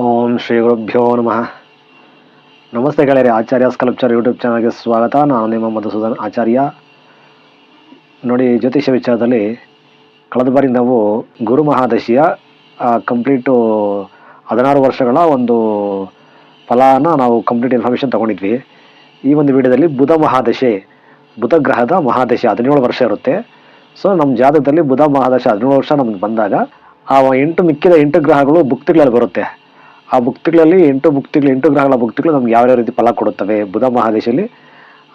ಓಂ ಶ್ರೀ ಗುರುಭ್ಯೋ ನಮಃ. ನಮಸ್ತೆ ಗೆಳೆಯರೆ, ಆಚಾರ್ಯ ಸ್ಕಲ್ಪ್ಚರ್ ಯೂಟ್ಯೂಬ್ ಚಾನಲ್ಗೆ ಸ್ವಾಗತ. ನಾನು ನಿಮ್ಮ ಮಧುಸೂದನ್ ಆಚಾರ್ಯ. ನೋಡಿ, ಜ್ಯೋತಿಷ್ಯ ವಿಚಾರದಲ್ಲಿ ಕಳೆದ ಬಾರಿ ನಾವು ಗುರು ಮಹಾದಶಿಯ ಕಂಪ್ಲೀಟು ಹದಿನಾರು ವರ್ಷಗಳ ಒಂದು ಫಲನ ನಾವು ಕಂಪ್ಲೀಟ್ ಇನ್ಫಾರ್ಮೇಷನ್ ತೊಗೊಂಡಿದ್ವಿ. ಈ ಒಂದು ವಿಡಿಯೋದಲ್ಲಿ ಬುಧ ಮಹಾದಶೆ, ಬುಧ ಗ್ರಹದ ಮಹಾದಶೆ ಹದಿನೇಳು ವರ್ಷ ಇರುತ್ತೆ. ಸೊ, ನಮ್ಮ ಜಾತಕದಲ್ಲಿ ಬುಧ ಮಹಾದಶೆ ಹದಿನೇಳು ವರ್ಷ ನಮ್ಗೆ ಬಂದಾಗ ಆ ಎಂಟು ಮಿಕ್ಕಿದ ಎಂಟು ಗ್ರಹಗಳು ಭುಕ್ತಿಗಳಲ್ಲಿ ಬರುತ್ತೆ. ಆ ಭುಕ್ತಿಗಳಲ್ಲಿ ಎಂಟು ಭುಕ್ತಿಗಳು, ಎಂಟು ಗ್ರಹಗಳ ಭುಕ್ತಿಗಳು ನಮ್ಗೆ ಯಾವ್ಯಾವ ರೀತಿ ಫಲ ಕೊಡುತ್ತವೆ? ಬುಧ ಮಹಾದೇಶದಲ್ಲಿ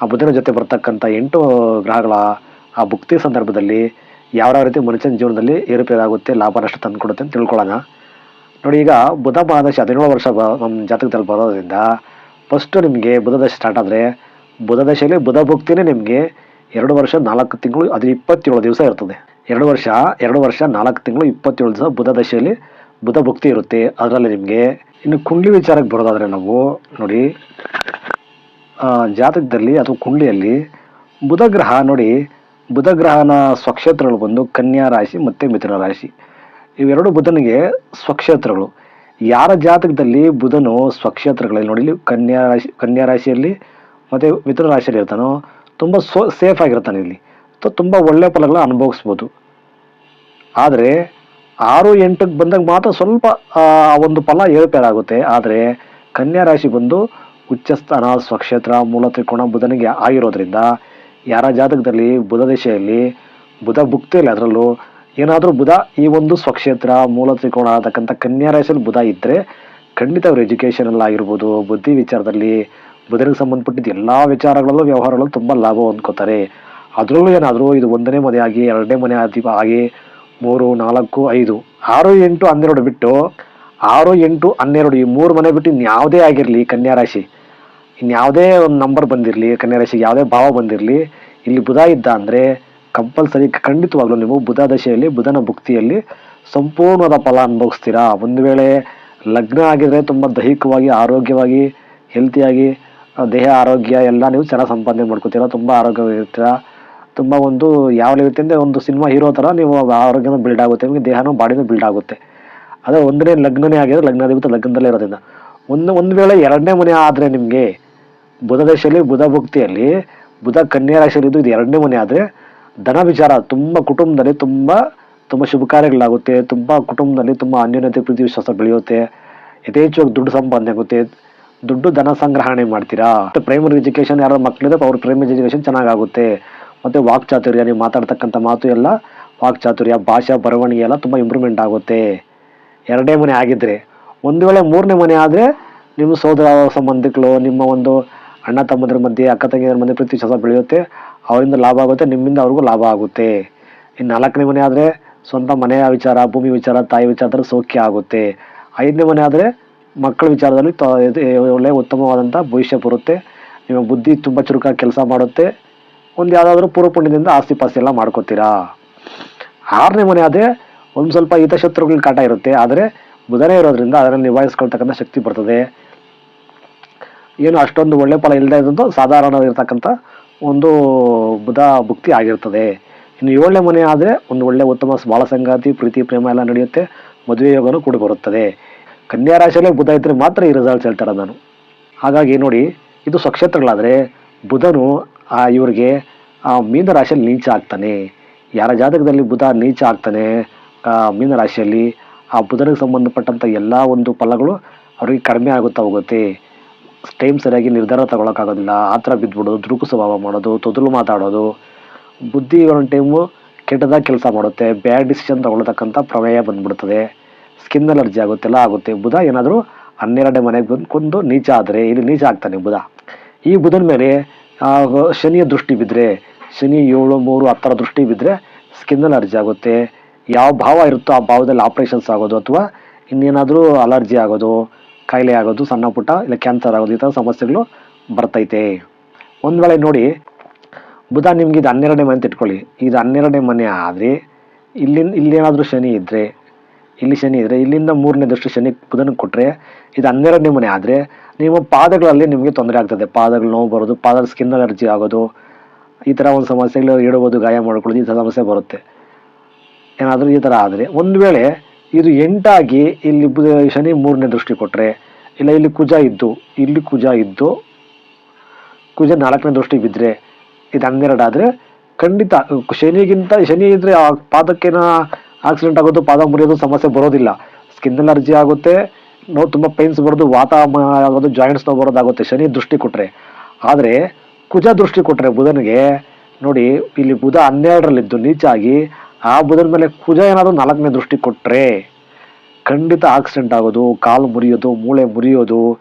ಆ ಬುಧನ ಜೊತೆ ಬರ್ತಕ್ಕಂಥ ಎಂಟು ಗ್ರಹಗಳ ಆ ಭುಕ್ತಿ ಸಂದರ್ಭದಲ್ಲಿ ಯಾವ ರೀತಿ ಮನುಷ್ಯನ ಜೀವನದಲ್ಲಿ ಏರುಪೇರಾಗುತ್ತೆ, ಲಾಭ, ನಷ್ಟ ತಂದು ಕೊಡುತ್ತೆ ಅಂತ ತಿಳ್ಕೊಳ್ಳೋಣ. ನೋಡಿ, ಈಗ ಬುಧ ಮಹಾದಶಿ ಹದಿನೇಳು ವರ್ಷ ಬ ನಮ್ಮ ಜಾತಕದಲ್ಲಿ ಬರೋದ್ರಿಂದ ಫಸ್ಟು ನಿಮಗೆ ಬುಧ ದಶೆ ಸ್ಟಾರ್ಟ್ ಆದರೆ ಬುಧ ದಶೆಯಲ್ಲಿ ಬುಧ ಭುಕ್ತಿನೇ ನಿಮಗೆ ಎರಡು ವರ್ಷ, ನಾಲ್ಕು ತಿಂಗಳು, ಅದು ಇಪ್ಪತ್ತೇಳು ದಿವಸ ಇರ್ತದೆ. ಎರಡು ವರ್ಷ ಎರಡು ವರ್ಷ, ನಾಲ್ಕು ತಿಂಗಳು, ಇಪ್ಪತ್ತೇಳು ದಿವಸ ಬುಧ ದಶೆಯಲ್ಲಿ ಬುಧ ಭಕ್ತಿ ಇರುತ್ತೆ, ಅದರಲ್ಲಿ ನಿಮಗೆ. ಇನ್ನು ಕುಂಡ್ಲಿ ವಿಚಾರಕ್ಕೆ ಬರೋದಾದರೆ ನಾವು ನೋಡಿ ಜಾತಕದಲ್ಲಿ ಅಥವಾ ಕುಂಡ್ಲಿಯಲ್ಲಿ ಬುಧ ಗ್ರಹ ನೋಡಿ, ಬುಧ ಗ್ರಹನ ಸ್ವಕ್ಷೇತ್ರಗಳು ಬಂದು ಕನ್ಯಾ ರಾಶಿ ಮತ್ತು ಮಿಥುನ ರಾಶಿ. ಇವೆರಡು ಬುಧನಿಗೆ ಸ್ವಕ್ಷೇತ್ರಗಳು. ಯಾರ ಜಾತಕದಲ್ಲಿ ಬುಧನು ಸ್ವಕ್ಷೇತ್ರಗಳಲ್ಲಿ ನೋಡಿ ಕನ್ಯಾ ರಾಶಿ, ಕನ್ಯಾ ರಾಶಿಯಲ್ಲಿ ಮತ್ತು ಮಿಥುನ ರಾಶಿಯಲ್ಲಿ ಇರ್ತಾನೋ, ತುಂಬ ಸೋ ಸೇಫ್ ಆಗಿರ್ತಾನೆ ಇಲ್ಲಿ. ತುಂಬ ಒಳ್ಳೆಯ ಫಲಗಳನ್ನ ಅನುಭವಿಸ್ಬೋದು. ಆದರೆ ಆರು ಎಂಟಕ್ಕೆ ಬಂದಾಗ ಮಾತ್ರ ಸ್ವಲ್ಪ ಒಂದು ಫಲ ಏರುಪೇರಾಗುತ್ತೆ ಆದರೆ ಕನ್ಯಾ ರಾಶಿ ಬಂದು ಉಚ್ಚಸ್ಥಾನ, ಸ್ವಕ್ಷೇತ್ರ, ಮೂಲ ತ್ರಿಕೋಣ ಬುಧನಿಗೆ ಆಗಿರೋದ್ರಿಂದ ಯಾರ ಜಾತಕದಲ್ಲಿ, ಬುಧ ದಿಶೆಯಲ್ಲಿ, ಬುಧ ಭುಕ್ತಿಯಲ್ಲಿ ಅದರಲ್ಲೂ ಏನಾದರೂ ಬುಧ ಈ ಒಂದು ಸ್ವಕ್ಷೇತ್ರ, ಮೂಲ ತ್ರಿಕೋಣ ಆಗತಕ್ಕಂಥ ಕನ್ಯಾ ರಾಶಿಯಲ್ಲಿ ಬುಧ ಇದ್ದರೆ ಖಂಡಿತ ಅವರು ಎಜುಕೇಷನಲ್ಲಿ ಆಗಿರ್ಬೋದು, ಬುದ್ಧಿ ವಿಚಾರದಲ್ಲಿ ಬುಧನಿಗೆ ಸಂಬಂಧಪಟ್ಟಿದ್ದ ಎಲ್ಲ ವಿಚಾರಗಳಲ್ಲೂ, ವ್ಯವಹಾರಗಳಲ್ಲೂ ತುಂಬ ಲಾಭ ಹೊಂದ್ಕೋತಾರೆ. ಅದರಲ್ಲೂ ಏನಾದರೂ ಇದು ಒಂದನೇ ಮನೆ ಆಗಿ ಎರಡನೇ ಮನೆ ಆಗಿ ಮೂರು, ನಾಲ್ಕು, ಐದು. ಆರು, ಎಂಟು, ಹನ್ನೆರಡು ಬಿಟ್ಟು ಆರು, ಎಂಟು, ಹನ್ನೆರಡು ಈ ಮೂರು ಮನೆ ಬಿಟ್ಟು ಇನ್ಯಾವುದೇ ಆಗಿರಲಿ ಕನ್ಯಾ ರಾಶಿ. ಇನ್ಯಾವುದೇ ಒಂದು ನಂಬರ್ ಬಂದಿರಲಿ, ಕನ್ಯಾ ರಾಶಿಗೆ ಯಾವುದೇ ಭಾವ ಬಂದಿರಲಿ, ಇಲ್ಲಿ ಬುಧ ಇದ್ದ ಅಂದರೆ ಕಂಪಲ್ಸರಿ ಖಂಡಿತವಾಗಲೂ ನೀವು ಬುಧ ದಶೆಯಲ್ಲಿ, ಬುಧನ ಭುಕ್ತಿಯಲ್ಲಿ ಸಂಪೂರ್ಣವಾದ ಫಲ ಅನುಭವಿಸ್ತೀರಾ? ಒಂದು ವೇಳೆ ಲಗ್ನ ಆಗಿದ್ರೆ ತುಂಬ ದೈಹಿಕವಾಗಿ, ಆರೋಗ್ಯವಾಗಿ ಹೆಲ್ತಿಯಾಗಿ ದೇಹ, ಆರೋಗ್ಯ ಎಲ್ಲ ನೀವು ಚೆನ್ನಾಗಿ ಸಂಪಾದನೆ ಮಾಡ್ಕೋತೀರಾ, ತುಂಬ ಆರೋಗ್ಯವಾಗಿರ್ತೀರಾ? ತುಂಬ ಒಂದು ಯಾವ ರೀತಿ ಅಂದರೆ ಒಂದು ಸಿನಿಮಾ ಹೀರೋ ಥರ ನೀವು ಆರೋಗ್ಯನೂ ಬಿಲ್ಡ್ ಆಗುತ್ತೆ, ನಿಮಗೆ ದೇಹನೂ, ಬಾಡಿನೂ ಬಿಲ್ಡ್ ಆಗುತ್ತೆ. ಅದೇ ಒಂದನೇ ಲಗ್ನನೇ ಆಗಿದ್ರೆ ಲಗ್ನಾಧಿಪತಿ ಲಗ್ನದಲ್ಲೇ ಇರೋದ್ರಿಂದ. ಒಂದು ಒಂದು ವೇಳೆ ಎರಡನೇ ಮನೆ ಆದರೆ ನಿಮಗೆ ಬುಧ ದಶೆಯಲ್ಲಿ, ಬುಧ ಭಕ್ತಿಯಲ್ಲಿ, ಬುಧ ಕನ್ಯಾ ರಾಶಿಯಲ್ಲಿ ಇದು ಎರಡನೇ ಮನೆ ಆದರೆ ಧನ ವಿಚಾರ, ತುಂಬ ಕುಟುಂಬದಲ್ಲಿ ತುಂಬ ತುಂಬ ಶುಭ ಕಾರ್ಯಗಳಾಗುತ್ತೆ, ತುಂಬ ಕುಟುಂಬದಲ್ಲಿ ತುಂಬ ಅನ್ಯೋನ್ಯತೆ, ಪ್ರೀತಿ, ವಿಶ್ವಾಸ ಬೆಳೆಯುತ್ತೆ. ಯಥೇಚ್ಛವಾಗಿ ದುಡ್ಡು ಸಂಪಾದನೆ ಆಗುತ್ತೆ. ದುಡ್ಡು ಧನ ಸಂಗ್ರಹಣೆ ಮಾಡ್ತೀರಾ? ಪ್ರೈಮರಿ ಎಜುಕೇಶನ್ ಯಾರೋ ಮಕ್ಕಳಿದ್ರೆ ಅವ್ರ ಪ್ರೈಮರಿ ಎಜುಕೇಶನ್ ಚೆನ್ನಾಗಾಗುತ್ತೆ. ಮತ್ತೆ ವಾಕ್ಚಾತುರ್ಯ ನೀವು ಮಾತಾಡ್ತಕ್ಕಂಥ ಮಾತು ಎಲ್ಲ ವಾಕ್ಚಾತುರ್ಯ ಭಾಷಾ ಬರವಣಿಗೆ ಎಲ್ಲ ತುಂಬ ಇಂಪ್ರೂವ್ಮೆಂಟ್ ಆಗುತ್ತೆ. ಎರಡನೇ ಮನೆ ಆಗಿದ್ದರೆ ಒಂದು ವೇಳೆ ಮೂರನೇ ಮನೆ ಆದರೆ, ನಿಮ್ಮ ಸೋದರ ಸಂಬಂಧಿಕರು ನಿಮ್ಮ ಒಂದು ಅಣ್ಣ ತಮ್ಮದ್ರ ಮಧ್ಯೆ, ಅಕ್ಕ ತಂಗಿಯರ ಮಧ್ಯೆ ಪ್ರೀತಿ ವಿಶ್ವಾಸ ಬೆಳೆಯುತ್ತೆ, ಅವರಿಂದ ಲಾಭ ಆಗುತ್ತೆ, ನಿಮ್ಮಿಂದ ಅವ್ರಿಗೂ ಲಾಭ ಆಗುತ್ತೆ. ಇನ್ನು ನಾಲ್ಕನೇ ಮನೆ ಆದರೆ, ಸ್ವಂತ ಮನೆಯ ವಿಚಾರ, ಭೂಮಿ ವಿಚಾರ, ತಾಯಿ ವಿಚಾರದಲ್ಲಿ ಸೌಖ್ಯ ಆಗುತ್ತೆ. ಐದನೇ ಮನೆ ಆದರೆ, ಮಕ್ಕಳ ವಿಚಾರದಲ್ಲಿ ಒಳ್ಳೆಯ ಉತ್ತಮವಾದಂಥ ಭವಿಷ್ಯ ಬರುತ್ತೆ. ನಿಮ್ಮ ಬುದ್ಧಿ ತುಂಬ ಚುರುಕಾಗಿ ಕೆಲಸ ಮಾಡುತ್ತೆ. ಒಂದು ಯಾವುದಾದ್ರೂ ಪೂರ್ವ ಪುಣ್ಯದಿಂದ ಆಸ್ತಿ ಪಾಸ್ತಿ ಎಲ್ಲ ಮಾಡ್ಕೋತೀರಾ? ಆರನೇ ಮನೆ ಆದರೆ ಒಂದು ಸ್ವಲ್ಪ ಹಿತಶತ್ರುಗಳ ಕಾಟ ಇರುತ್ತೆ. ಆದರೆ ಬುಧನೇ ಇರೋದ್ರಿಂದ ಅದನ್ನು ನಿಭಾಯಿಸ್ಕೊಳ್ತಕ್ಕಂಥ ಶಕ್ತಿ ಬರ್ತದೆ. ಏನು ಅಷ್ಟೊಂದು ಒಳ್ಳೆ ಫಲ ಇಲ್ಲದೆ ಇದ್ದು ಸಾಧಾರಣ ಇರತಕ್ಕಂಥ ಒಂದು ಬುಧ ಭುಕ್ತಿ ಆಗಿರ್ತದೆ. ಇನ್ನು ಏಳನೇ ಮನೆ ಆದರೆ ಒಂದು ಒಳ್ಳೆ ಉತ್ತಮ ಬಾಳ ಸಂಗಾತಿ, ಪ್ರೀತಿ, ಪ್ರೇಮ ಎಲ್ಲ ನಡೆಯುತ್ತೆ. ಮದುವೆ ಯೋಗನೂ ಕೂಡ ಬರುತ್ತದೆ. ಕನ್ಯಾ ರಾಶಿಯಲ್ಲೇ ಬುಧ ಇದ್ದರೆ ಮಾತ್ರ ಈ ರಿಸಲ್ಟ್ಸ್ ಹೇಳ್ತಾರೆ ನಾನು. ಹಾಗಾಗಿ ನೋಡಿ, ಇದು ಸ್ವಕ್ಷೇತ್ರಗಳಾದರೆ ಬುಧನು ಆ ಇವರಿಗೆ ಮೀನ ರಾಶಿಯಲ್ಲಿ ನೀಚ ಆಗ್ತಾನೆ. ಯಾರ ಜಾತಕದಲ್ಲಿ ಬುಧ ನೀಚ ಆಗ್ತಾನೆ ಮೀನ ರಾಶಿಯಲ್ಲಿ ಆ ಬುಧನಿಗೆ ಸಂಬಂಧಪಟ್ಟಂಥ ಎಲ್ಲ ಒಂದು ಫಲಗಳು ಅವ್ರಿಗೆ ಕಡಿಮೆ ಆಗುತ್ತಾ ಹೋಗುತ್ತೆ. ಟೈಮ್ ಸರಿಯಾಗಿ ನಿರ್ಧಾರ ತಗೊಳಕ್ಕಾಗೋದಿಲ್ಲ. ಆ ಥರ ಬಿದ್ದುಬಿಡೋದು ದುರುಕು ಸ್ವಭಾವ ಮಾಡೋದು, ತೊದಲು ಮಾತಾಡೋದು. ಬುದ್ಧಿ ಒಂದು ಟೈಮು ಕೆಟ್ಟದಾಗಿ ಕೆಲಸ ಮಾಡುತ್ತೆ. ಬ್ಯಾಡ್ ಡಿಸಿಷನ್ ತಗೊಳ್ತಕ್ಕಂಥ ಪ್ರಮೇಯ ಬಂದ್ಬಿಡ್ತದೆ. ಸ್ಕಿನ್ ಅಲರ್ಜಿ ಆಗುತ್ತೆ, ಎಲ್ಲ ಆಗುತ್ತೆ. ಬುಧ ಏನಾದರೂ ಹನ್ನೆರಡನೇ ಮನೆಗೆ ಬಂದ್ಕೊಂಡು ನೀಚ ಆದರೆ, ಇಲ್ಲಿ ನೀಚ ಆಗ್ತಾನೆ ಬುಧ. ಈ ಬುಧನ ಮೇಲೆ ಶನಿಯ ದೃಷ್ಟಿ ಬಿದ್ದರೆ ಶನಿ ಏಳು, ಮೂರು, ಹತ್ತರ ದೃಷ್ಟಿ ಬಿದ್ದರೆ ಸ್ಕಿನ್ ಅಲರ್ಜಿ ಆಗುತ್ತೆ. ಯಾವ ಭಾವ ಇರುತ್ತೋ ಆ ಭಾವದಲ್ಲಿ ಆಪ್ರೇಷನ್ಸ್ ಆಗೋದು ಅಥವಾ ಇನ್ನೇನಾದರೂ ಅಲರ್ಜಿ ಆಗೋದು, ಕಾಯಿಲೆ ಆಗೋದು, ಸಣ್ಣ ಪುಟ್ಟ ಇಲ್ಲ ಕ್ಯಾನ್ಸರ್ ಆಗೋದು ಈ ಥರ ಸಮಸ್ಯೆಗಳು ಬರ್ತೈತೆ. ಒಂದು ವೇಳೆ ನೋಡಿ, ಬುಧ ನಿಮ್ಗೆ ಇದು ಹನ್ನೆರಡನೇ ಮನೆ ಅಂತ ಇಟ್ಕೊಳ್ಳಿ. ಇದು ಹನ್ನೆರಡನೇ ಮನೆ ಆದರೆ ಇಲ್ಲಿಂದ ಇಲ್ಲೇನಾದರೂ ಶನಿ ಇದ್ದರೆ ಇಲ್ಲಿ ಶನಿ ಇದ್ದರೆ ಇಲ್ಲಿಂದ ಮೂರನೇ ದೃಷ್ಟಿ ಶನಿ ಬುಧನಿಗೆ ಕೊಟ್ಟರೆ ಇದು ಹನ್ನೆರಡನೇ ಮನೆ ಆದರೆ ನಿಮ್ಮ ಪಾದಗಳಲ್ಲಿ ನಿಮಗೆ ತೊಂದರೆ ಆಗ್ತದೆ. ಪಾದಗಳು ನೋವು ಬರೋದು, ಪಾದದ ಸ್ಕಿನ್ ಅಲರ್ಜಿ ಆಗೋದು, ಈ ಥರ ಒಂದು ಸಮಸ್ಯೆಗಳು ಇಡಬೋದು ಗಾಯ ಮಾಡ್ಕೊಳ್ಳೋದು, ಈ ಥರ ಸಮಸ್ಯೆ ಬರುತ್ತೆ. ಏನಾದರೂ ಈ ಥರ ಆದರೆ ಒಂದು ವೇಳೆ ಇದು ಎಂಟಾಗಿ ಇಲ್ಲಿ ಶನಿ ಮೂರನೇ ದೃಷ್ಟಿ ಕೊಟ್ಟರೆ ಇಲ್ಲ ಇಲ್ಲಿ ಕುಜ ಇದ್ದು, ಇಲ್ಲಿ ಕುಜ ಇದ್ದು, ಕುಜ ನಾಲ್ಕನೇ ದೃಷ್ಟಿ ಬಿದ್ದರೆ ಇದು ಹನ್ನೆರಡು ಆದರೆ ಖಂಡಿತ ಶನಿಗಿಂತ, ಶನಿ ಇದ್ದರೆ ಆ ಪಾದಕ್ಕೇನ ಆಕ್ಸಿಡೆಂಟ್ ಆಗೋದು, ಪಾದ ಮುರಿಯೋದು ಸಮಸ್ಯೆ ಬರೋದಿಲ್ಲ. ಸ್ಕಿನ್ ಅಲರ್ಜಿ ಆಗುತ್ತೆ ನೋವು ತುಂಬ ಪೇನ್ಸ್ ಬರೋದು ವಾತ ಆಗೋದು ಜಾಯಿಂಟ್ಸ್ ನೋವು ಬರೋದಾಗುತ್ತೆ ಶನಿ ದೃಷ್ಟಿ ಕೊಟ್ಟರೆ ಆದರೆ, ಕುಜ ದೃಷ್ಟಿ ಕೊಟ್ಟರೆ ಬುಧನಿಗೆ, ನೋಡಿ, ಇಲ್ಲಿ ಬುಧ ಹನ್ನೆರಡರಲ್ಲಿದ್ದು ನೀಚಾಗಿ, ಆ ಬುಧನ ಮೇಲೆ ಕುಜ ಏನಾದರೂ ನಾಲ್ಕನೇ ದೃಷ್ಟಿ ಕೊಟ್ಟರೆ ಖಂಡಿತ ಆಕ್ಸಿಡೆಂಟ್ ಆಗೋದು, ಕಾಲು ಮುರಿಯೋದು, ಮೂಳೆ ಮುರಿಯೋದು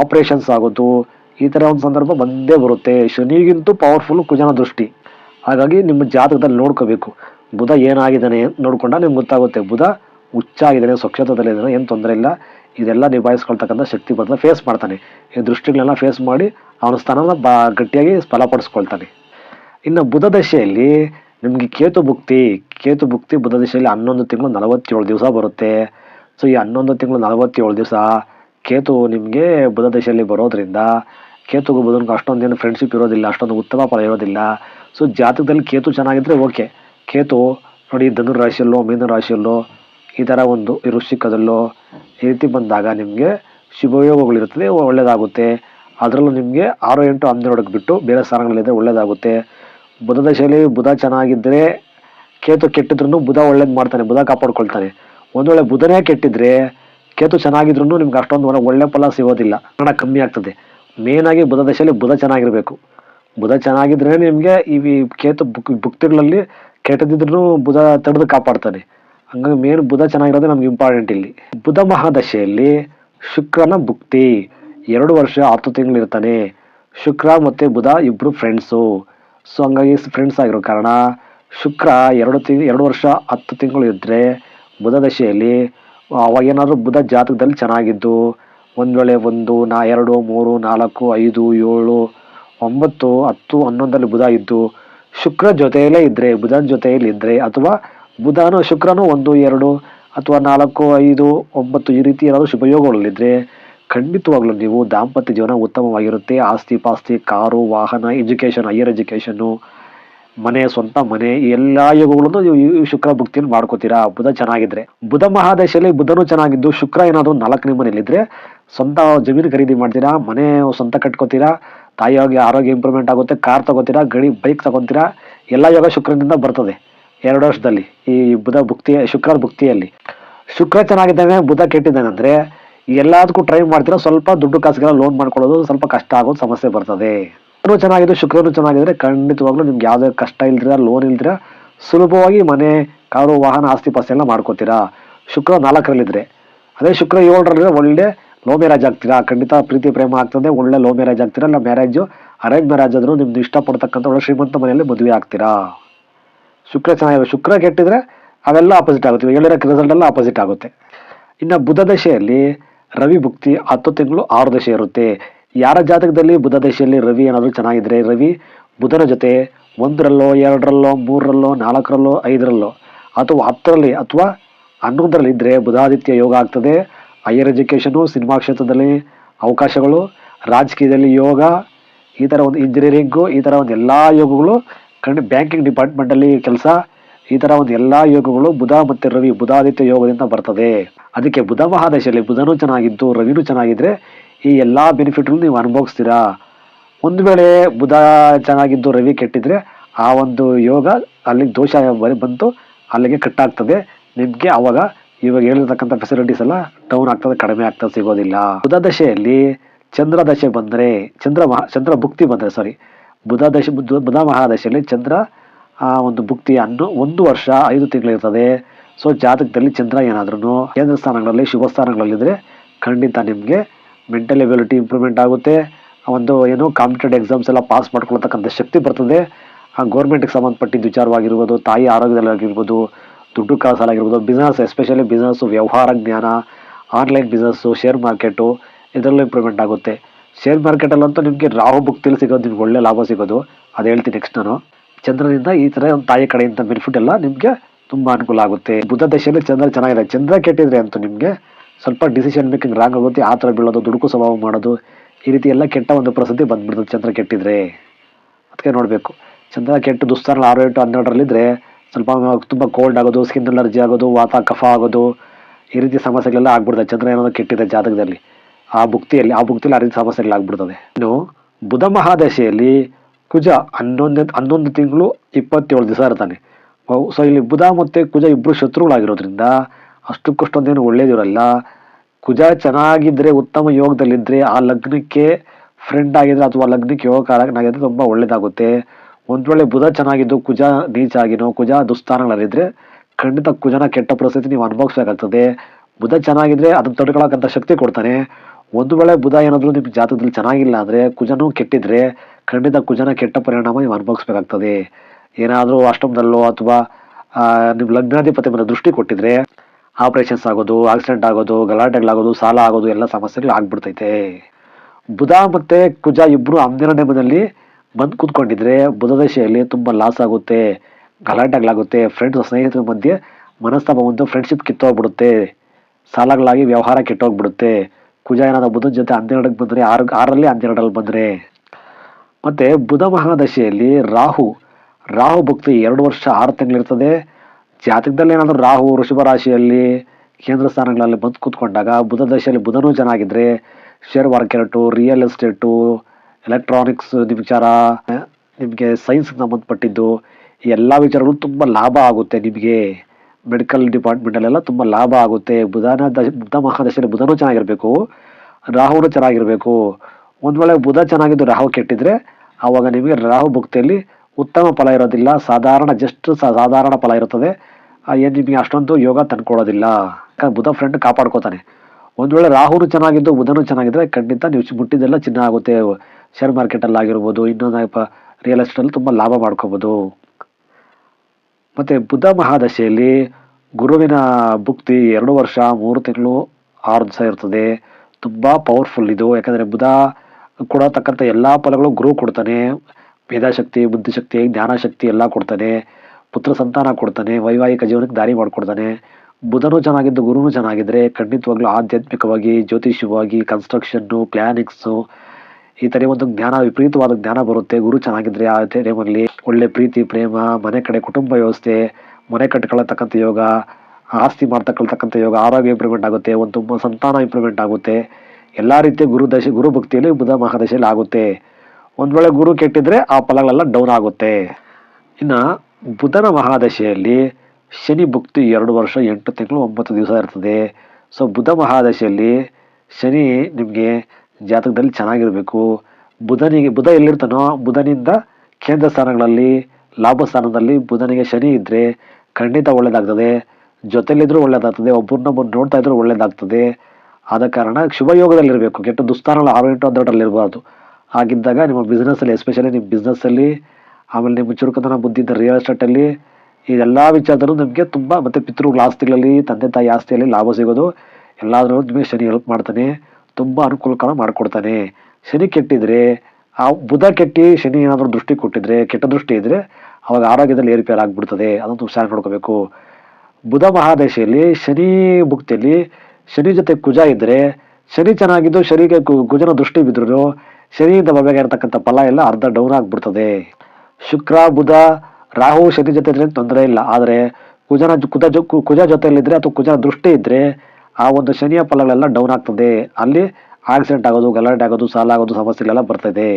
ಆಪ್ರೇಷನ್ಸ್ ಆಗೋದು, ಈ ಥರ ಒಂದು ಸಂದರ್ಭ ಬಂದೇ ಬರುತ್ತೆ. ಶನಿಗಿಂತೂ ಪವರ್ಫುಲ್ ಕುಜನ ದೃಷ್ಟಿ. ಹಾಗಾಗಿ ನಿಮ್ಮ ಜಾತಕದಲ್ಲಿ ನೋಡ್ಕೋಬೇಕು. ಬುಧ ಏನಾಗಿದ್ದಾನೆ ನೋಡ್ಕೊಂಡ ನಿಮ್ಗೆ ಗೊತ್ತಾಗುತ್ತೆ. ಬುಧ ಹುಚ್ಚಾಗಿದ್ದಾನೆ ಸ್ವಚ್ಛತದಲ್ಲಿದ್ದಾನೆ ಏನು ತೊಂದರೆ ಇಲ್ಲ. ಇದೆಲ್ಲ ನಿಭಾಯಿಸ್ಕೊಳ್ತಕ್ಕಂಥ ಶಕ್ತಿ ಬರ್ತದೆ ಫೇಸ್ ಮಾಡ್ತಾನೆ. ಈ ದೃಷ್ಟಿಗಳೆಲ್ಲ ಫೇಸ್ ಮಾಡಿ ಅವನ ಸ್ಥಾನವನ್ನು ಬಾ, ಗಟ್ಟಿಯಾಗಿ ಫಲಪಡಿಸ್ಕೊಳ್ತಾನೆ ಇನ್ನು ಬುಧ ದಶೆಯಲ್ಲಿ ನಿಮಗೆ ಕೇತು ಭುಕ್ತಿ ಕೇತು ಭುಕ್ತಿ ಬುಧ ದಶೆಯಲ್ಲಿ ಹನ್ನೊಂದು ತಿಂಗಳು ನಲವತ್ತೇಳು ದಿವಸ ಬರುತ್ತೆ. ಸೊ ಈ ಹನ್ನೊಂದು ತಿಂಗಳು ನಲವತ್ತೇಳು ದಿವಸ ಕೇತು ನಿಮಗೆ ಬುಧ ದಶೆಯಲ್ಲಿ ಬರೋದ್ರಿಂದ, ಕೇತುಗೂ ಅಷ್ಟೊಂದು ಅಷ್ಟೊಂದೇನು ಫ್ರೆಂಡ್ಶಿಪ್ ಇರೋದಿಲ್ಲ, ಅಷ್ಟೊಂದು ಉತ್ತಮ ಫಲ ಇರೋದಿಲ್ಲ. ಸೊ ಜಾತಕದಲ್ಲಿ ಕೇತು ಚೆನ್ನಾಗಿದ್ದರೆ ಓಕೆ ಕೇತು ನೋಡಿ ಧನು ರಾಶಿಯಲ್ಲೋ, ಮೀನ ರಾಶಿಯಲ್ಲೋ, ಈ ಥರ ಒಂದು ವೃಶ್ಚಿಕದಲ್ಲೋ ಈ ರೀತಿ ಬಂದಾಗ ನಿಮಗೆ ಶುಭಯೋಗಗಳಿರ್ತದೆ ಒಳ್ಳೆಯದಾಗುತ್ತೆ. ಅದರಲ್ಲೂ ನಿಮಗೆ ಆರು, ಎಂಟು ಹನ್ನೆರಡಕ್ಕೆ ಬಿಟ್ಟು ಬೇರೆ ಸ್ಥಾನಗಳಿದ್ದರೆ ಒಳ್ಳೆಯದಾಗುತ್ತೆ. ಬುಧ ದಶೆಯಲ್ಲಿ ಬುಧ ಚೆನ್ನಾಗಿದ್ದರೆ ಕೇತು ಕೆಟ್ಟಿದ್ರೂ ಬುಧ ಒಳ್ಳೇದು ಮಾಡ್ತಾನೆ, ಬುಧ ಕಾಪಾಡ್ಕೊಳ್ತಾನೆ. ಒಂದು ವೇಳೆ ಬುಧನೇ ಕೆಟ್ಟಿದ್ರೆ ಕೇತು ಚೆನ್ನಾಗಿದ್ರೂ ನಿಮ್ಗೆ ಅಷ್ಟೊಂದು ಒಳ್ಳೆ- ಫಲ ಸಿಗೋದಿಲ್ಲ, ಹಣ ಕಮ್ಮಿ ಆಗ್ತದೆ. ಮೇನ್ ಆಗಿ ಬುಧ ದಶೆಯಲ್ಲಿ ಬುಧ ಚೆನ್ನಾಗಿರಬೇಕು. ಬುಧ ಚೆನ್ನಾಗಿದ್ರೆ ನಿಮಗೆ ಈ ಕೇತು ಭುಕ್ತಿಗಳಲ್ಲಿ ಕೆಟ್ಟದಿದ್ರು ಬುಧ ತಡೆದು ಕಾಪಾಡ್ತಾನೆ. ಹಂಗಾಗಿ ಮೇನ್ ಬುಧ ಚೆನ್ನಾಗಿರೋದು ನಮ್ಗೆ ಇಂಪಾರ್ಟೆಂಟ್ ಇಲ್ಲಿ. ಬುಧ ಮಹಾದಶೆಯಲ್ಲಿ ಶುಕ್ರನ ಭುಕ್ತಿ. ಎರಡು ವರ್ಷ ಹತ್ತು ತಿಂಗಳು ಇರ್ತಾನೆ. ಶುಕ್ರ ಮತ್ತು ಬುಧ ಇಬ್ಬರು ಫ್ರೆಂಡ್ಸು ಸೊ ಹಂಗಾಗಿ ಫ್ರೆಂಡ್ಸ್ ಆಗಿರೋ ಕಾರಣ ಶುಕ್ರ ಎರಡು ತಿಂಗ್, ಎರಡು ವರ್ಷ ಹತ್ತು ತಿಂಗಳು ಇದ್ದರೆ ಬುಧ ದಶೆಯಲ್ಲಿ ಅವಾಗ ಏನಾದರೂ ಬುಧ ಜಾತಕದಲ್ಲಿ ಚೆನ್ನಾಗಿದ್ದು, ಒಂದು ವೇಳೆ ಒಂದು, ನಾ, ಎರಡು, ಮೂರು, ನಾಲ್ಕು, ಐದು, ಏಳು, ಒಂಬತ್ತು, ಹತ್ತು, ಹನ್ನೊಂದರಲ್ಲಿ ಬುಧ ಇದ್ದು, ಶುಕ್ರ ಜೊತೆಯಲ್ಲೇ ಇದ್ದರೆ ಬುಧನ ಜೊತೆಯಲ್ಲಿ ಇದ್ದರೆ ಅಥವಾ ಬುಧನು ಶುಕ್ರನು ಒಂದು, ಎರಡು ಅಥವಾ ನಾಲ್ಕು, ಐದು, ಒಂಬತ್ತು ಈ ರೀತಿ ಏನಾದರೂ ಶುಭಯೋಗಗಳಲ್ಲಿದ್ದರೆ ಖಂಡಿತವಾಗ್ಲೂ ನೀವು ದಾಂಪತ್ಯ ಜೀವನ ಉತ್ತಮವಾಗಿರುತ್ತೆ. ಆಸ್ತಿ ಪಾಸ್ತಿ, ಕಾರು, ವಾಹನ, ಎಜುಕೇಷನ್, ಹೈಯರ್ ಎಜುಕೇಷನ್ನು, ಮನೆ, ಸ್ವಂತ ಮನೆ ಎಲ್ಲ ಯೋಗಗಳನ್ನು ನೀವು ಈ ಶುಕ್ರ ಭಕ್ತಿಯನ್ನು ಮಾಡ್ಕೋತೀರಾ? ಬುಧ ಚೆನ್ನಾಗಿದ್ರೆ. ಬುಧ ಮಹಾದೇಶದಲ್ಲಿ ಬುಧನೂ ಚೆನ್ನಾಗಿದ್ದು, ಶುಕ್ರ ಏನಾದರೂ ನಾಲ್ಕನೇ ಮನೆಯಲ್ಲಿದ್ದರೆ ಸ್ವಂತ ಜಮೀನು ಖರೀದಿ ಮಾಡ್ತೀರಾ? ಮನೆ ಸ್ವಂತ ಕಟ್ಕೋತೀರಾ? ತಾಯಿಯಾಗಿ ಆರೋಗ್ಯ ಇಂಪ್ರೂವ್ಮೆಂಟ್ ಆಗುತ್ತೆ, ಕಾರ್ ತಗೋತೀರಾ? ಗಡಿ ಬೈಕ್ ತಗೋತೀರಾ? ಎಲ್ಲ ಯೋಗ ಶುಕ್ರನಿಂದ ಬರ್ತದೆ. ಎರಡು ವರ್ಷದಲ್ಲಿ, ಈ ಬುಧ ಭುಕ್ತಿ ಶುಕ್ರ ಭುಕ್ತಿಯಲ್ಲಿ. ಶುಕ್ರ ಚೆನ್ನಾಗಿದ್ದಾನೆ ಬುಧ ಕೆಟ್ಟಿದ್ದಾನೆ ಅಂದರೆ ಎಲ್ಲದಕ್ಕೂ ಟ್ರೈ ಮಾಡ್ತೀರ ಸ್ವಲ್ಪ ದುಡ್ಡು ಕಾಸಿಗೆಲ್ಲ ಲೋನ್ ಮಾಡ್ಕೊಳ್ಳೋದು ಸ್ವಲ್ಪ ಕಷ್ಟ ಆಗೋದು ಸಮಸ್ಯೆ ಬರ್ತದೆ. ಶುಕ್ರ ಚೆನ್ನಾಗಿದೆ ಶುಕ್ರನು ಚೆನ್ನಾಗಿದ್ರೆ ಖಂಡಿತವಾಗ್ಲೂ ನಿಮ್ಗೆ ಯಾವುದೇ ಕಷ್ಟ ಇಲ್ದಿರ ಲೋನ್ ಇಲ್ದಿರ ಸುಲಭವಾಗಿ ಮನೆ, ಕಾರು, ವಾಹನ, ಆಸ್ತಿ, ಪಾಸ್ತಿ ಎಲ್ಲ ಮಾಡ್ಕೋತೀರಾ. ಶುಕ್ರ ನಾಲ್ಕರಲ್ಲಿದ್ದರೆ ಅದೇ ಶುಕ್ರ ಏಳರಲ್ಲಿ ಒಳ್ಳೆ ಲೋ ಮ್ಯಾರೇಜ್ ಆಗ್ತೀರಾ? ಖಂಡಿತ ಪ್ರೀತಿ, ಪ್ರೇಮ ಆಗ್ತದೆ, ಒಳ್ಳೆ ಲೋ ಮ್ಯಾರೇಜ್ ಆಗ್ತೀರಾ? ಇಲ್ಲ ಮ್ಯಾರೇಜು ಅರೇಂಜ್ ಮ್ಯಾರೇಜ್ ಆದರೂ ನಿಮ್ದು ಇಷ್ಟಪಡ್ತಕ್ಕಂಥ ಒಳ್ಳೆ ಶ್ರೀಮಂತ ಮನೆಯಲ್ಲಿ ಮದುವೆ ಆಗ್ತೀರಾ? ಶುಕ್ರ ಚೆನ್ನಾಗಿದೆ ಶುಕ್ರ ಕೆಟ್ಟಿದ್ರೆ ಅವೆಲ್ಲ ಆಪೋಸಿಟ್ ಆಗುತ್ತೆ. ಹೇಳಿರೋ ರಿಸಲ್ಟ್ ಎಲ್ಲ ಆಪೋಸಿಟ್ ಆಗುತ್ತೆ. ಇನ್ನು ಬುಧ ದಶೆಯಲ್ಲಿ ರವಿ ಭುಕ್ತಿ ಹತ್ತು ತಿಂಗಳು ಆರು ದಶೆ ಇರುತ್ತೆ. ಯಾರ ಜಾತಕದಲ್ಲಿ ಬುಧ ದಶೆಯಲ್ಲಿ ರವಿ ಏನಾದರೂ ಚೆನ್ನಾಗಿದ್ದರೆ ರವಿ ಬುಧನ ಜೊತೆ ಒಂದರಲ್ಲೋ, ಎರಡರಲ್ಲೋ, ಮೂರರಲ್ಲೋ, ನಾಲ್ಕರಲ್ಲೋ, ಐದರಲ್ಲೋ ಅಥವಾ ಹತ್ತರಲ್ಲಿ ಅಥವಾ ಹನ್ನೊಂದರಲ್ಲಿ ಇದ್ದರೆ ಬುಧಾದಿತ್ಯ ಯೋಗ ಆಗ್ತದೆ. ಹೈಯರ್ ಎಜುಕೇಷನು ಸಿನಿಮಾ ಕ್ಷೇತ್ರದಲ್ಲಿ ಅವಕಾಶಗಳು. ರಾಜಕೀಯದಲ್ಲಿ ಯೋಗ, ಈ ಥರ ಒಂದು ಇಂಜಿನಿಯರಿಂಗು ಈ ಥರ ಒಂದು ಎಲ್ಲ ಯೋಗಗಳು ಖಂಡಿತ ಬ್ಯಾಂಕಿಂಗ್ ಡಿಪಾರ್ಟ್ಮೆಂಟಲ್ಲಿ ಕೆಲಸ, ಈ ಥರ ಒಂದು ಎಲ್ಲ ಯೋಗಗಳು ಬುಧ ಮತ್ತು ರವಿ, ಬುಧಾದಿತ್ಯ ಯೋಗದಿಂದ ಬರ್ತದೆ. ಅದಕ್ಕೆ ಬುಧ ಮಹಾದಶೆಯಲ್ಲಿ ಬುಧನೂ ಚೆನ್ನಾಗಿದ್ದು, ರವಿನೂ ಚೆನ್ನಾಗಿದ್ರೆ ಈ ಎಲ್ಲ ಬೆನಿಫಿಟ್ಗಳು ನೀವು ಅನುಭವಿಸ್ತೀರಾ? ಒಂದು ವೇಳೆ ಬುಧ ಚೆನ್ನಾಗಿದ್ದು, ರವಿ ಕೆಟ್ಟಿದ್ರೆ ಆ ಒಂದು ಯೋಗ ಅಲ್ಲಿಗೆ ದೋಷ ಬಂತು, ಅಲ್ಲಿಗೆ ಕಟ್ಟಾಗ್ತದೆ. ನಿಮಗೆ ಆವಾಗ ಇವಾಗ ಹೇಳಿರ್ತಕ್ಕಂಥ ಫೆಸಿಲಿಟೀಸ್ ಎಲ್ಲ ಡೌನ್ ಆಗ್ತದೆ, ಕಡಿಮೆ ಆಗ್ತದೆ, ಸಿಗೋದಿಲ್ಲ. ಬುಧ ದಶೆಯಲ್ಲಿ ಚಂದ್ರ ದಶೆ ಬಂದರೆ, ಚಂದ್ರ ಮಹಾ, ಚಂದ್ರ ಭುಕ್ತಿ ಬಂದರೆ ಸಾರಿ ಬುಧ ದಶ ಬುಧ ಮಹಾದಶೆಯಲ್ಲಿ ಚಂದ್ರ, ಆ, ಒಂದು ಭುಕ್ತಿಯನ್ನು ಒಂದು ವರ್ಷ, ಐದು ತಿಂಗಳಿರ್ತದೆ. ಸೊ ಜಾತಕದಲ್ಲಿ ಚಂದ್ರ ಏನಾದ್ರೂ ಕೇಂದ್ರ ಸ್ಥಾನಗಳಲ್ಲಿ, ಶುಭ ಸ್ಥಾನಗಳಲ್ಲಿದ್ದರೆ ಖಂಡಿತ ನಿಮಗೆ ಮೆಂಟಲ್ ಎಬಿಲಿಟಿ ಇಂಪ್ರೂವ್ಮೆಂಟ್ ಆಗುತ್ತೆ. ಒಂದು ಏನು ಕಾಂಪಿಟೇಟಿವ್ ಎಕ್ಸಾಮ್ಸ್ ಎಲ್ಲ ಪಾಸ್ ಮಾಡ್ಕೊಳ್ತಕ್ಕಂಥ ಶಕ್ತಿ ಬರ್ತದೆ. ಆ ಗೌರ್ಮೆಂಟ್ಗೆ ಸಂಬಂಧಪಟ್ಟಿದ್ದ ವಿಚಾರವಾಗಿರ್ಬೋದು ತಾಯಿ ಆರೋಗ್ಯದಲ್ಲಾಗಿರ್ಬೋದು, ದುಡ್ಡು ಕಾಸಲಾಗಿರ್ಬೋದು ಬಿಸ್ನೆಸ್ ಎಸ್ಪೆಷಲಿ ಬಿಸ್ನೆಸ್ಸು ವ್ಯವಹಾರ, ಜ್ಞಾನ ಆನ್ಲೈನ್ ಬಿಸ್ನೆಸ್ಸು ಶೇರ್ ಮಾರ್ಕೆಟು ಇದರಲ್ಲೂ ಇಂಪ್ರೂವ್ಮೆಂಟ್ ಆಗುತ್ತೆ. ಶೇರ್ ಮಾರ್ಕೆಟಲ್ಲಂತೂ ನಿಮಗೆ ರಾಹು ಭುಕ್ತಿಲಿ ಸಿಗೋದು, ನಿಮ್ಗೆ ಒಳ್ಳೆ ಲಾಭ ಸಿಗೋದು. ಅದು ಹೇಳ್ತೀನಿ ನೆಕ್ಸ್ಟ್ ನಾನು. ಚಂದ್ರನಿಂದ ಈ ಥರ ಒಂದು ತಾಯಿ ಕಡೆಯಿಂದ ಬೆನಿಫಿಟ್ ಎಲ್ಲ ನಿಮಗೆ ತುಂಬ ಅನುಕೂಲ ಆಗುತ್ತೆ. ಬುಧ ದಶೆಯಲ್ಲಿ ಚಂದ್ರ ಚೆನ್ನಾಗಿದೆ. ಚಂದ್ರ ಕೆಟ್ಟಿದ್ರೆ ಅಂತೂ ನಿಮಗೆ ಸ್ವಲ್ಪ ಡಿಸಿಷನ್ ಮೇಕಿಂಗ್ ರಾಂಗ್ ಆಗುತ್ತೆ. ಆ ಥರ ಬೀಳೋದು, ದುಡುಕು ಸ್ವಭಾವ ಮಾಡೋದು. ಈ ರೀತಿ ಎಲ್ಲ ಕೆಟ್ಟ ಒಂದು ಪ್ರಸಿದ್ಧಿ ಬಂದ್ಬಿಡ್ತದೆ ಚಂದ್ರ ಕೆಟ್ಟಿದ್ರೆ. ಅದಕ್ಕೆ ನೋಡಬೇಕು. ಚಂದ್ರ ಕೆಟ್ಟು ದುಸ್ತಾನ ಆರು ಎಂಟು ಹನ್ನೆರಡರಲ್ಲಿದ್ದರೆ ಸ್ವಲ್ಪ ತುಂಬ ಕೋಲ್ಡ್ ಆಗೋದು ಸ್ಕಿನ್ ಅಲರ್ಜಿ ಆಗೋದು, ವಾತ ಕಫ ಆಗೋದು, ಈ ರೀತಿ ಸಮಸ್ಯೆಗಳೆಲ್ಲ ಆಗ್ಬಿಡ್ತದೆ ಚಂದ್ರ ಏನಾದ್ರು ಕೆಟ್ಟಿದೆ ಜಾತಕದಲ್ಲಿ. ಆ ಭುಕ್ತಿಯಲ್ಲಿ ಆ ಭುಕ್ತಿಯಲ್ಲಿ ಆ ರೀತಿ ಸಮಸ್ಯೆಗಳಾಗ್ಬಿಡ್ತದೆ ಇನ್ನು ಬುಧ ಮಹಾದಶೆಯಲ್ಲಿ ಕುಜ ಹನ್ನೊಂದು ಹನ್ನೊಂದು ತಿಂಗಳು ಇಪ್ಪತ್ತೇಳು ದಿವಸ ಇರ್ತಾನೆ. ಸೊ ಇಲ್ಲಿ ಬುಧ ಮತ್ತು ಕುಜ ಇಬ್ಬರು ಶತ್ರುಗಳಾಗಿರೋದ್ರಿಂದ ಅಷ್ಟಕ್ಕಷ್ಟೊಂದೇನು ಒಳ್ಳೇದಿರಲ್ಲ. ಕುಜ ಚೆನ್ನಾಗಿದ್ದರೆ ಉತ್ತಮ ಯೋಗದಲ್ಲಿದ್ದರೆ ಆ ಲಗ್ನಕ್ಕೆ ಫ್ರೆಂಡ್ ಆಗಿದ್ರೆ ಅಥವಾ ಲಗ್ನಕ್ಕೆ ಯೋಗಕಾರಕನಾಗಿದ್ರೆ ತುಂಬ ಒಳ್ಳೆಯದಾಗುತ್ತೆ ಒಂದು ವೇಳೆ ಬುಧ ಚೆನ್ನಾಗಿದ್ದು, ಕುಜ ನೀಚ ಆಗಿನೋ, ಕುಜ ದುಸ್ಥಾನಗಳಲ್ಲಿದ್ದರೆ ಖಂಡಿತ ಕುಜನ ಕೆಟ್ಟ ಪರಿಸ್ಥಿತಿ ನೀವು ಅನುಭವಿಸ್ಬೇಕಾಗ್ತದೆ. ಬುಧ ಚೆನ್ನಾಗಿದ್ರೆ ಅದನ್ನ ತಡ್ಕೊಳ್ಳೋಕ್ಕಂಥ ಶಕ್ತಿ ಕೊಡ್ತಾನೆ. ಒಂದು ವೇಳೆ ಬುಧ ಏನಾದರೂ ನಿಮ್ಮ ಜಾತಕದಲ್ಲಿ ಚೆನ್ನಾಗಿಲ್ಲ ಅಂದರೆ ಕುಜನೂ ಕೆಟ್ಟಿದ್ರೆ ಖಂಡಿತ ಕುಜನ ಕೆಟ್ಟ ಪರಿಣಾಮ ನೀವು ಅನುಭವಿಸ್ಬೇಕಾಗ್ತದೆ. ಏನಾದರೂ ಅಷ್ಟಮದಲ್ಲೋ ಅಥವಾ ನಿಮ್ಮ ಲಗ್ನಾಧಿಪತಿ ಮೇಲೆ ದೃಷ್ಟಿ ಕೊಟ್ಟಿದ್ರೆ ಆಪರೇಷನ್ಸ್ ಆಗೋದು, ಆಕ್ಸಿಡೆಂಟ್ ಆಗೋದು, ಗಲಾಟೆಗಳಾಗೋದು, ಸಾಲ ಆಗೋದು, ಎಲ್ಲ ಸಮಸ್ಯೆಗಳು ಆಗ್ಬಿಡ್ತೈತೆ. ಬುಧ ಮತ್ತು ಕುಜ ಇಬ್ಬರು ಹನ್ನೆರಡನೇ ಮನೆಯಲ್ಲಿ ಬಂದು ಕೂತ್ಕೊಂಡಿದ್ರೆ ಬುಧ ದಶೆಯಲ್ಲಿ ತುಂಬ ಲಾಸ್ ಆಗುತ್ತೆ, ಗಲಾಟೆಗಳಾಗುತ್ತೆ ಫ್ರೆಂಡ್ಸ್ ಸ್ನೇಹಿತರ ಮಧ್ಯೆ ಮನಸ್ತಾಪ ಒಂದು ಫ್ರೆಂಡ್ಶಿಪ್ ಕಿತ್ತೋಗ್ಬಿಡುತ್ತೆ, ಸಾಲಗಳಾಗಿ ವ್ಯವಹಾರ ಕೆಟ್ಟೋಗ್ಬಿಡುತ್ತೆ. ಕುಜ ಏನಾದ್ರು ಬುಧನ ಜೊತೆ ಹನ್ನೆರಡಕ್ಕೆ ಬಂದರೆ ಆರು ಆರಲ್ಲಿ ಹನ್ನೆರಡರಲ್ಲಿ ಬಂದರೆ. ಮತ್ತು ಬುಧ ಮಹಾದಶೆಯಲ್ಲಿ ರಾಹು. ರಾಹು ಭಕ್ತಿ ಎರಡು ವರ್ಷ ಆರು ತಿಂಗಳಿರ್ತದೆ. ಜಾತಕದಲ್ಲಿ ಏನಾದರೂ ರಾಹು ವೃಷಭ ರಾಶಿಯಲ್ಲಿ ಕೇಂದ್ರ ಸ್ಥಾನಗಳಲ್ಲಿ ಬಂದು ಕೂತ್ಕೊಂಡಾಗ ಬುಧ ದಶೆಯಲ್ಲಿ ಬುಧನೂ ಚೆನ್ನಾಗಿದ್ದರೆ share market, real estate, electronics ವಿಚಾರ ನಿಮಗೆ ಸೈನ್ಸ್ಗೆ ಸಂಬಂಧಪಟ್ಟಿದ್ದು ಎಲ್ಲ ವಿಚಾರಗಳು ತುಂಬ ಲಾಭ ಆಗುತ್ತೆ ನಿಮಗೆ. ಮೆಡಿಕಲ್ ಡಿಪಾರ್ಟ್ಮೆಂಟಲ್ಲೆಲ್ಲ ತುಂಬ ಲಾಭ ಆಗುತ್ತೆ. ಬುಧನ ದಶ ಬುಧ ಮಹಾದಶೆಯಲ್ಲಿ ಬುಧನೂ ಚೆನ್ನಾಗಿರಬೇಕು. ರಾಹುನು ಚೆನ್ನಾಗಿರಬೇಕು. ಒಂದು ವೇಳೆ ಬುಧ ಚೆನ್ನಾಗಿದ್ದು ರಾಹು ಕೆಟ್ಟಿದ್ರೆ ಆವಾಗ ನಿಮಗೆ ರಾಹು ಭಕ್ತಿಯಲ್ಲಿ ಉತ್ತಮ ಫಲ ಇರೋದಿಲ್ಲ. ಸಾಧಾರಣ ಜಸ್ಟ್ ಸಾಧಾರಣ ಫಲ ಇರುತ್ತದೆ. ಏನು ನಿಮಗೆ ಅಷ್ಟೊಂದು ಯೋಗ ತಂದ್ಕೊಳ್ಳೋದಿಲ್ಲ ಯಾಕಂದ್ರೆ ಬುಧ ಫ್ರೆಂಡ್ ಕಾಪಾಡ್ಕೋತಾನೆ. ಒಂದು ವೇಳೆ ರಾಹುನು ಚೆನ್ನಾಗಿದ್ದು, ಬುಧನೂ ಚೆನ್ನಾಗಿದ್ರೆ ಖಂಡಿತ ನೀವು ಮುಟ್ಟಿದ್ದೆಲ್ಲ ಚಿನ್ನ ಆಗುತ್ತೆ. ಶೇರ್ ಮಾರ್ಕೆಟಲ್ಲಿ ಆಗಿರ್ಬೋದು ಇನ್ನೊಂದು ರಿಯಲ್ ಎಸ್ಟೇಟಲ್ಲಿ ತುಂಬ ಲಾಭ ಮಾಡ್ಕೋಬೋದು. ಮತ್ತು ಬುದ್ಧ ಮಹಾದಶೆಯಲ್ಲಿ ಗುರುವಿನ ಭುಕ್ತಿ ಎರಡು ವರ್ಷ, ಮೂರು ತಿಂಗಳು, ಆರು ದಿವಸ ಇರ್ತದೆ. ತುಂಬ ಪವರ್ಫುಲ್ ಇದು. ಯಾಕಂದರೆ ಬುಧ ಕೊಡತಕ್ಕಂಥ ಎಲ್ಲ ಫಲಗಳು ಗುರು ಕೊಡ್ತಾನೆ. ಮೇಧಾಶಕ್ತಿ, ಬುದ್ಧಿಶಕ್ತಿ, ಜ್ಞಾನಶಕ್ತಿ ಎಲ್ಲ ಕೊಡ್ತಾನೆ. ಪುತ್ರ ಸಂತಾನ ಕೊಡ್ತಾನೆ. ವೈವಾಹಿಕ ಜೀವನಕ್ಕೆ ದಾರಿ ಮಾಡಿಕೊಡ್ತಾನೆ. ಬುಧನೂ ಚೆನ್ನಾಗಿದ್ದು, ಗುರುನೂ ಚೆನ್ನಾಗಿದ್ರೆ ಖಂಡಿತವಾಗ್ಲೂ ಆಧ್ಯಾತ್ಮಿಕವಾಗಿ, ಜ್ಯೋತಿಷ್ಯವಾಗಿ ಕನ್ಸ್ಟ್ರಕ್ಷನ್ನು ಪ್ಲ್ಯಾನಿಂಗ್ಸು ಈ ಥರ ಒಂದು ಜ್ಞಾನ, ವಿಪರೀತವಾದ ಜ್ಞಾನ ಬರುತ್ತೆ. ಗುರು ಚೆನ್ನಾಗಿದ್ರೆ ಆ ಟೈಮಲ್ಲಿ ಒಳ್ಳೆ ಪ್ರೀತಿ, ಪ್ರೇಮ, ಮನೆ ಕಡೆ ಕುಟುಂಬ ವ್ಯವಸ್ಥೆ, ಮನೆ ಕಟ್ಟಿಕೊಳ್ಳತಕ್ಕಂಥ ಯೋಗ, ಆಸ್ತಿ ಮಾಡ್ತಕ್ಕಳ್ತಕ್ಕಂಥ ಯೋಗ, ಆರೋಗ್ಯ ಇಂಪ್ರೂವ್ಮೆಂಟ್ ಆಗುತ್ತೆ, ಒಂದು ತುಂಬ ಸಂತಾನ ಇಂಪ್ರೂವ್ಮೆಂಟ್ ಆಗುತ್ತೆ. ಎಲ್ಲ ರೀತಿಯ ಗುರು ದಶೆ, ಗುರು ಭಕ್ತಿಯಲ್ಲಿ ಬುಧ ಮಹಾದಶೆಯಲ್ಲಿ ಆಗುತ್ತೆ. ಒಂದು ವೇಳೆ ಗುರು ಕೆಟ್ಟಿದ್ರೆ ಆ ಫಲಗಳೆಲ್ಲ ಡೌನ್ ಆಗುತ್ತೆ. ಇನ್ನು ಬುಧನ ಮಹಾದಶೆಯಲ್ಲಿ ಶನಿ ಭಕ್ತಿ ಎರಡು ವರ್ಷ, ಎಂಟು ತಿಂಗಳು, ಒಂಬತ್ತು ದಿವಸ ಇರ್ತದೆ. ಸೊ ಬುಧ ಮಹಾದಶೆಯಲ್ಲಿ ಶನಿ ನಿಮಗೆ ಜಾತಕದಲ್ಲಿ ಚೆನ್ನಾಗಿರಬೇಕು. ಬುಧನಿಗೆ, ಬುಧ ಎಲ್ಲಿರ್ತಾನೋ, ಬುಧನಿಂದ ಕೇಂದ್ರ ಸ್ಥಾನಗಳಲ್ಲಿ, ಲಾಭ ಸ್ಥಾನದಲ್ಲಿ ಬುಧನಿಗೆ ಶನಿ ಇದ್ದರೆ ಖಂಡಿತ ಒಳ್ಳೆಯದಾಗ್ತದೆ ಜೊತೆಯಲ್ಲಿದ್ದರೂ ಒಳ್ಳೇದಾಗ್ತದೆ ಒಬ್ಬರನ್ನೊಬ್ಬರು ನೋಡ್ತಾ ಇದ್ರೂ ಒಳ್ಳೇದಾಗ್ತದೆ. ಆದ ಕಾರಣ ಶುಭಯೋಗದಲ್ಲಿರಬೇಕು ಕೆಟ್ಟ ದುಸ್ಥಾನಗಳು ಆರು ಎಂಟು ಹನ್ನೆರಡರಲ್ಲಿ ಇರಬಾರ್ದು ಹಾಗಿದ್ದಾಗ ನಿಮ್ಮ ಬಿಸ್ನೆಸ್ಸಲ್ಲಿ ಎಸ್ಪೆಷಲಿ ನಿಮ್ಮ ಬಿಸ್ನೆಸ್ಸಲ್ಲಿ ಆಮೇಲೆ ನಿಮ್ಮ ಚುರುಕುತನ ಬುದ್ಧಿದ್ದ ರಿಯಲ್ ಎಸ್ಟೇಟಲ್ಲಿ ಇದೆಲ್ಲ ವಿಚಾರದಲ್ಲೂ ನಿಮಗೆ ತುಂಬ ಮತ್ತು ಪಿತೃಗಳ ಆಸ್ತಿಗಳಲ್ಲಿ, ತಂದೆ ತಾಯಿ ಆಸ್ತಿಯಲ್ಲಿ ಲಾಭ ಸಿಗೋದು. ಎಲ್ಲಾದರೂ ನಿಮಗೆ ಶನಿ ಹೆಲ್ಪ್ ಮಾಡ್ತಾನೆ. ತುಂಬ ಅನುಕೂಲಕರ ಮಾಡಿಕೊಡ್ತಾನೆ. ಶನಿ ಕೆಟ್ಟಿದ್ರೆ, ಆ ಬುಧ ಕೆಟ್ಟಿ, ಶನಿ ಏನಾದರೂ ದೃಷ್ಟಿ ಕೊಟ್ಟಿದ್ರೆ, ಕೆಟ್ಟ ದೃಷ್ಟಿ ಇದ್ದರೆ ಅವಾಗ ಆರೋಗ್ಯದಲ್ಲಿ ಏರುಪೇರು ಆಗಿಬಿಡ್ತದೆ. ಅದೊಂದು ಹುಷಾರು ನೋಡ್ಕೋಬೇಕು ಬುಧ ಮಹಾದಶೆಯಲ್ಲಿ ಶನಿ ಮುಕ್ತಿಯಲ್ಲಿ ಶನಿ ಜೊತೆ ಕುಜ ಇದ್ದರೆ ಶನಿ ಚೆನ್ನಾಗಿದ್ದು, ಶನಿಗೆ ಕುಜನ ದೃಷ್ಟಿ ಬಿದ್ದರೂ ಶನಿಯಿಂದ ಬಗೆಗಿರ್ತಕ್ಕಂಥ ಫಲ ಎಲ್ಲ ಅರ್ಧ ಡೌನ್ ಆಗಿಬಿಡ್ತದೆ. ಶುಕ್ರ, ಬುಧ, ರಾಹು, ಶನಿ ಜೊತೆ ಇದ್ರೆ ತೊಂದರೆ ಇಲ್ಲ. ಆದರೆ ಕುಜನ ಕುದ ಕುಜ ಜೊತೆಯಲ್ಲಿದ್ದರೆ ಅಥವಾ ಕುಜನ ದೃಷ್ಟಿ ಇದ್ದರೆ ಆ ಒಂದು ಶನಿಯ ಫಲಗಳೆಲ್ಲ ಡೌನ್ ಆಗ್ತದೆ. ಅಲ್ಲಿ ಆಕ್ಸಿಡೆಂಟ್ ಆಗೋದು ಗಲಾಟೆ ಆಗೋದು, ಸಾಲ ಆಗೋದು ಸಮಸ್ಯೆಗಳೆಲ್ಲ ಬರ್ತದೆ.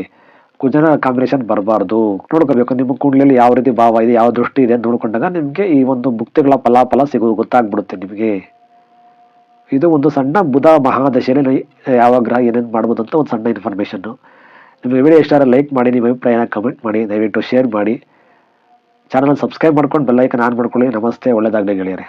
ಕುಜನ ಕಾಂಬಿನೇಷನ್ ಬರಬಾರ್ದು. ನೋಡ್ಕೋಬೇಕು, ನಿಮ್ಮ ಕುಂಡ್ಲಿಯಲ್ಲಿ ಯಾವ ರೀತಿ ಭಾವ ಇದೆ, ಯಾವ ದೃಷ್ಟಿ ಇದೆ ಅಂತ ನೋಡ್ಕೊಂಡಾಗ ನಿಮಗೆ ಈ ಒಂದು ಭುಕ್ತಿಗಳ ಫಲಾಫಲ ಸಿಗೋದು ಗೊತ್ತಾಗ್ಬಿಡುತ್ತೆ ನಿಮಗೆ. ಇದು ಒಂದು ಸಣ್ಣ ಬುಧ ಮಹಾದಶೆಯಲ್ಲಿ ಯಾವ ಗ್ರಹ ಏನೇನು ಮಾಡ್ಬೋದು ಅಂತ ಒಂದು ಸಣ್ಣ ಇನ್ಫಾರ್ಮೇಷನ್ನು ನಿಮ್ಮ ವಿಡಿಯೋ ಇಷ್ಟ ಲೈಕ್ ಮಾಡಿ, ನಿಮ್ಮ ಅಭಿಪ್ರಾಯನ ಕಮೆಂಟ್ ಮಾಡಿ, ದಯವಿಟ್ಟು ಶೇರ್ ಮಾಡಿ. ಚಾನಲ್ ಸಬ್ಸ್ಕ್ರೈಬ್ ಮಾಡ್ಕೊಂಡು ಬೆಲ್ಲೈಕನ್ ಆನ್ ಮಾಡ್ಕೊಳ್ಳಿ. ನಮಸ್ತೆ ಒಳ್ಳೆಯದಾಗಲಿ ಗೆಳೆಯರೆ.